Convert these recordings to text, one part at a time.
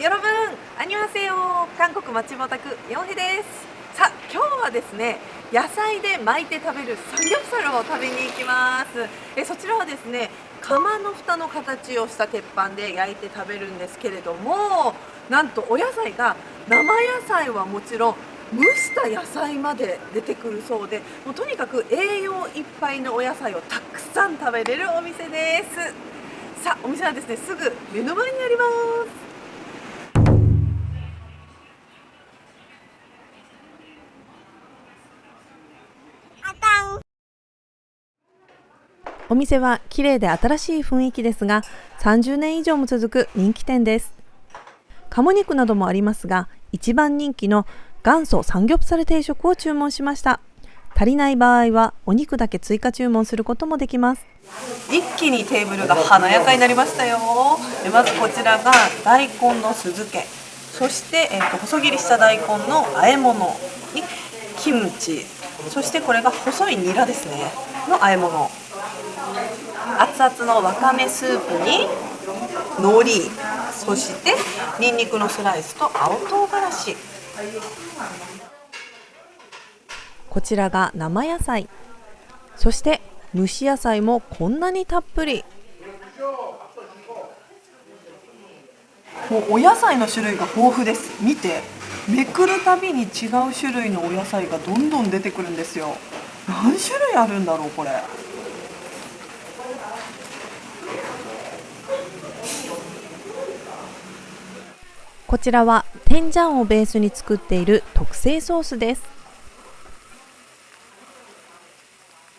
よろぶん、あにわセヨ韓国町ぼたく、ヨンヘです。さあ、今日はですね、野菜で巻いて食べるサムギョプサルを食べに行きます。えそちらはですね、釜の蓋の形をした鉄板で焼いて食べるんですけれども、なんとお野菜が生野菜はもちろん蒸した野菜まで出てくるそうでもうとにかく栄養いっぱいのお野菜をたくさん食べれるお店ですさあお店はですねすぐ目の前にありますお店は綺麗で新しい雰囲気ですが30年以上も続く人気店です。鴨肉などもありますが一番人気の元祖サムギョプサル定食を注文しました。足りない場合はお肉だけ追加注文することもできます。一気にテーブルが華やかになりましたよ。でまずこちらが大根の酢漬け。そして、えーと細切りした大根の和え物にキムチ。そしてこれが細いニラですね。の和え物。熱々のわかめスープに海苔そしてニンニクのスライスと青唐辛子。こちらが生野菜。そして蒸し野菜もこんなにたっぷり。もうお野菜の種類が豊富です。見てめくるたびに違う種類のお野菜がどんどん出てくるんですよ。何種類あるんだろうこれ。こちらは天ジャンをベースに作っている特製ソースです。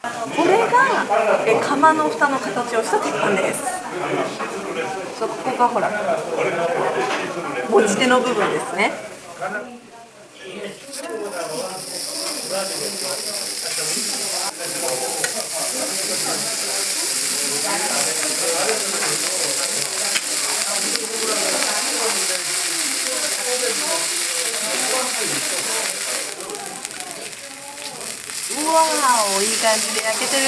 これがえ釜の蓋の形をした鉄板です。そこがほら持ち手の部分ですね。うわーいい感じで焼けてる。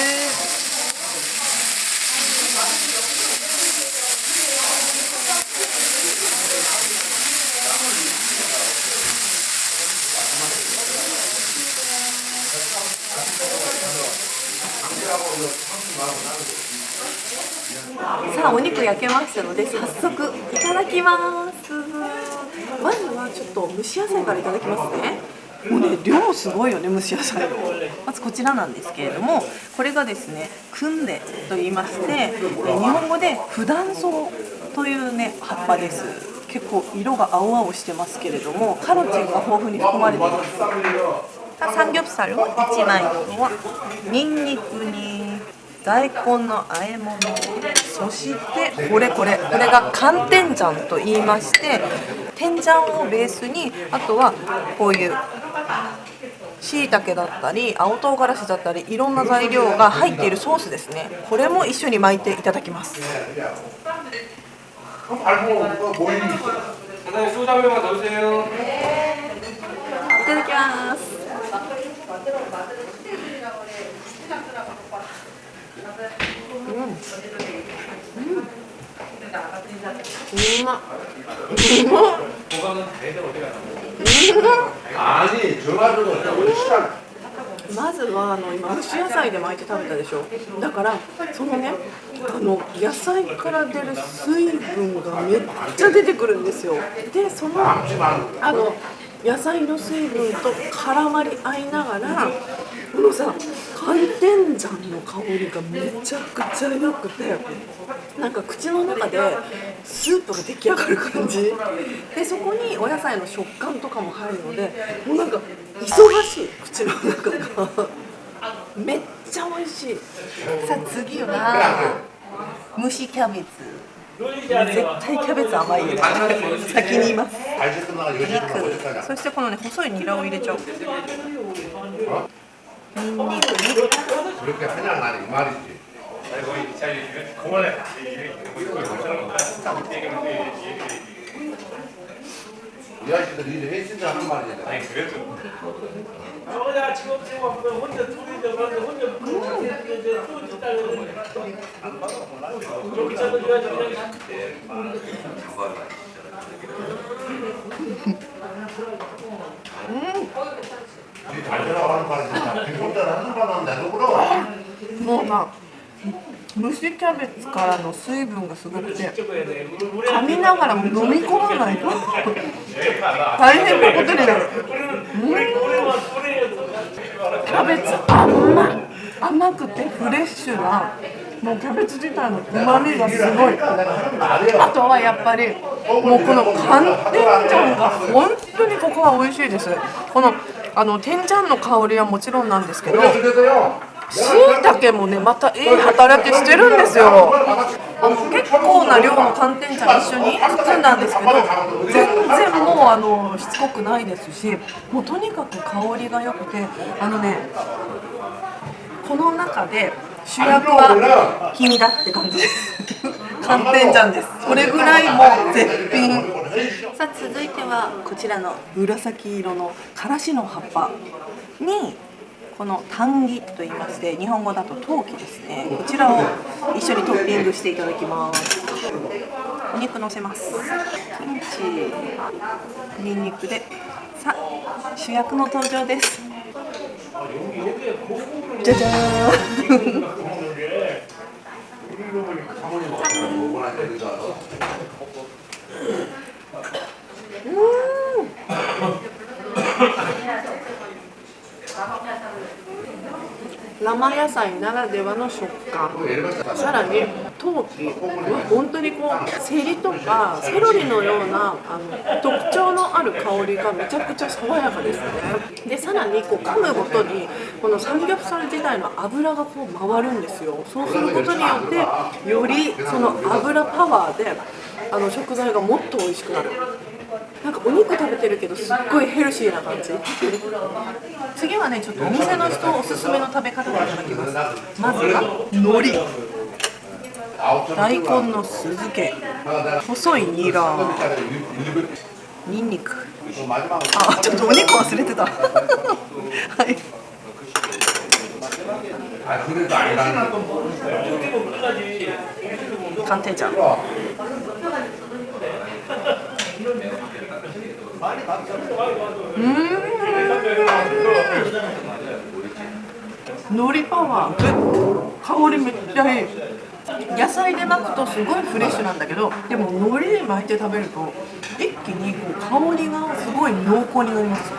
さあお肉焼けましたので早速いただきます。まずはちょっと蒸し野菜からいただきますね。もうね量すごいよね蒸し野菜。のまずこちらなんですけれどもこれがですねクンデと言いましてえ日本語で普段草というね葉っぱです。結構色が青々してますけれどもカロチンが豊富に含まれています。サムギョプサルを1枚。はニンニクに大根の和え物そしてこれこれこれが寒天醤と言いまして天ジャンをベースにあとはこういうしいたけだったり青唐辛子だったりいろんな材料が入っているソースですね。これも一緒に巻いていただきます。いただきます。うん、うん、うまっ 아니 전화주고 우리 시간 まずはあの今蒸し野菜で巻いて食べたでしょだからそのねあの野菜から出る水分がめっちゃ出てくるんですよでそのあの野菜の水分と絡まり合いながらこのさ 回転山の香りがめちゃくちゃ良くてなんか口の中でスープが出来上がる感じ。でそこにお野菜の食感とかも入るのでもうなんか忙しい口の中が。めっちゃ美味しい。さあ次は蒸しキャベツ。絶対キャベツ甘いよ、ね、先に言います。そしてこのね細いニラを入れちゃおう。 그렇게 하냐 나는 이 말이지. 이 아저씨들 일을 했으니까 하는 말이잖아 아니 그래도 저야 지금 지금 혼자 둘이 저런데 혼자 또 짓다는 저기 저도 줘야지 그냥 잘 들어가는 말이야. 비본다는 한 번은 내도 그러. もうな蒸しキャベツからの水分がすごくて 찍어야 돼. 우리 噛みながらも飲み込まないと大変なことになる 우리 우리만 우리 キャベツ甘い甘くてフレッシュなもうキャベツ自体のうまみがすごいあとはやっぱりもうこの寒天醤が本当にここは美味しいですこの あの天ジャンの香りはもちろんなんですけどしいけもねまたいい働きしてるんですよ。あの結構な量の寒天茶一緒に包んだんですけど全然もうあのしつこくないですしもうとにかく香りが良くてあのねこの中で主役は君だって感じです。寒天醤です。これぐらいもう絶品。さあ続いてはこちらの紫色のからしの葉っぱにこのタンギと言いまして日本語だと陶器ですね。こちらを一緒にトッピングしていただきます。お肉乗せます。キムチニンニクで。さあ主役の登場です。じゃじゃーん。菜ならではの食感。さらに陶器は本当にこうセリとかセロリのようなあの特徴のある香りがめちゃくちゃ爽やかですね。でさらにこう噛むごとにこのサムギョプサル自体の油がこう回るんですよ。そうすることによってよりその油パワーであの食材がもっと美味しくなる。なんかお肉食べてるけどすっごいヘルシーな感じ。次はねちょっとお店の人おすすめの食べ方をいただきますまずは海苔。大根の酢漬け。細いニラ。ニンニク。あちょっとお肉忘れてた。はい。寒天ちゃんうん。海苔パワー。香りめっちゃいい。野菜で巻くとすごいフレッシュなんだけどでも海苔で巻いて食べると一気にこう香りがすごい濃厚になります。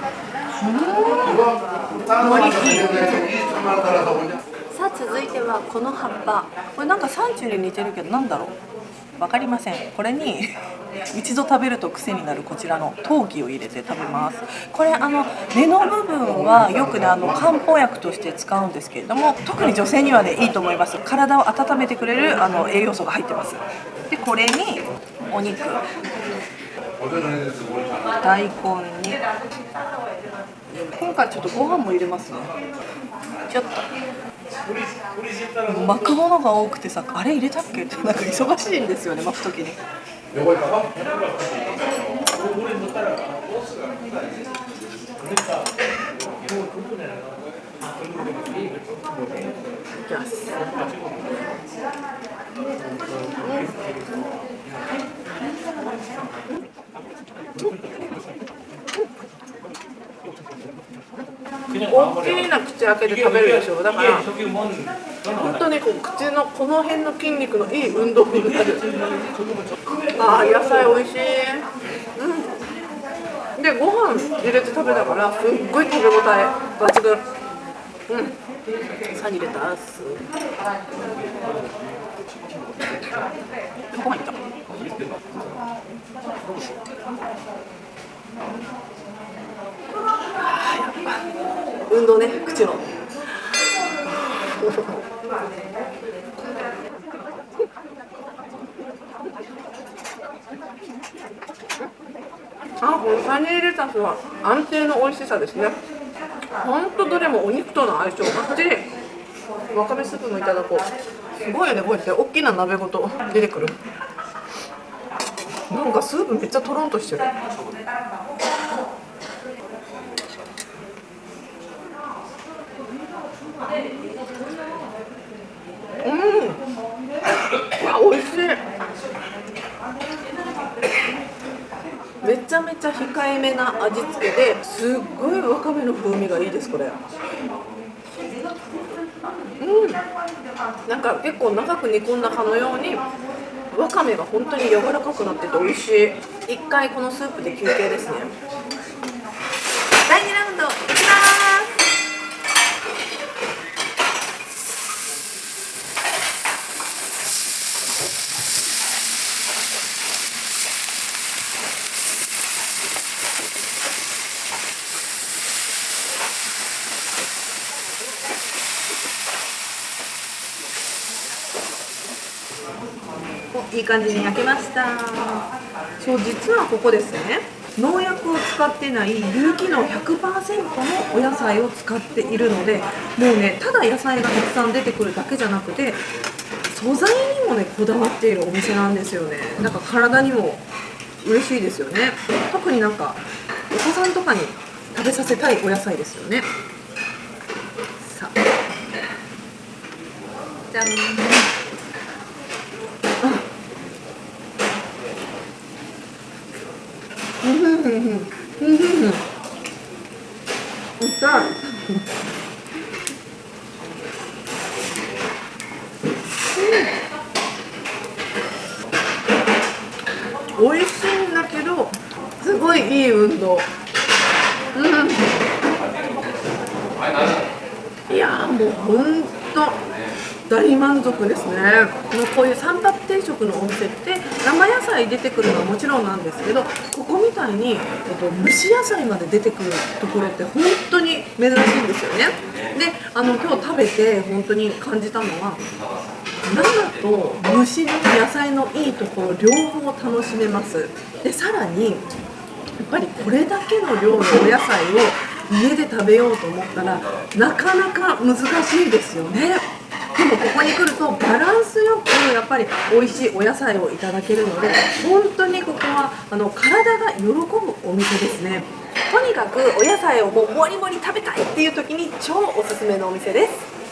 さあ続いてはこの葉っぱ。これなんか山中に似てるけどなんだろう。わかりません。これに一度食べると癖になるこちらの陶器を入れて食べます。これあの根の部分はよくねあの漢方薬として使うんですけれども特に女性にはねいいと思います。体を温めてくれるあの栄養素が入ってます。でこれにお肉。大根に。今回ちょっとご飯も入れますね。ちょっと。巻くものが多くてさあれ入れたっけ？っ てなんか忙しいんですよね巻く時に。 요거에다가 いきます大きな口開けて食べるでしょだから 저기 뭔 本当にこう口のこの辺の筋肉のいい運動になる あー野菜美味しい。うん。でご飯入れて食べたからすっごい食べ応え抜群。うん。サニレタスご飯いった。運動ね口のあこのサニーレタスは安定の美味しさですね。ほんとどれもお肉との相性ばっちりわかめスープもいただこう。すごいよねこうやって大きな鍋ごと出てくる。なんかスープめっちゃとろんとしてる。うん。あ美味しいめちゃめちゃ控えめな味付けですっごいわかめの風味がいいですこれ。うん。なんか結構長く煮込んだかのようにわかめが本当に柔らかくなってて美味しい。一回このスープで休憩ですね第2ラウンドいきますおいい感じに焼けました。そう実はここですね。農薬を使ってない有機の100%のお野菜を使っているのでもうねただ野菜がたくさん出てくるだけじゃなくて素材にもねこだわっているお店なんですよね。なんか体にも嬉しいですよね。特になんかお子さんとかに食べさせたいお野菜ですよね。さあ。じゃん痛い美味しいんだけどすごいいい運動。うん。いやもうほんと大満足ですね。こういう三白定食のお店って生野菜出てくるのはもちろんなんですけどここみたいに、えっと、蒸し野菜まで出てくるところって本当に珍しいんですよね。であの今日食べて本当に感じたのは生と蒸しの野菜のいいところ両方楽しめます。でさらにやっぱりこれだけの量のお野菜を家で食べようと思ったらなかなか難しいですよね。ここに来るとバランスよくやっぱり美味しいお野菜をいただけるので本当にここはあの体が喜ぶお店ですね。とにかくお野菜をもうもりもり食べたいっていう時に超おすすめのお店です。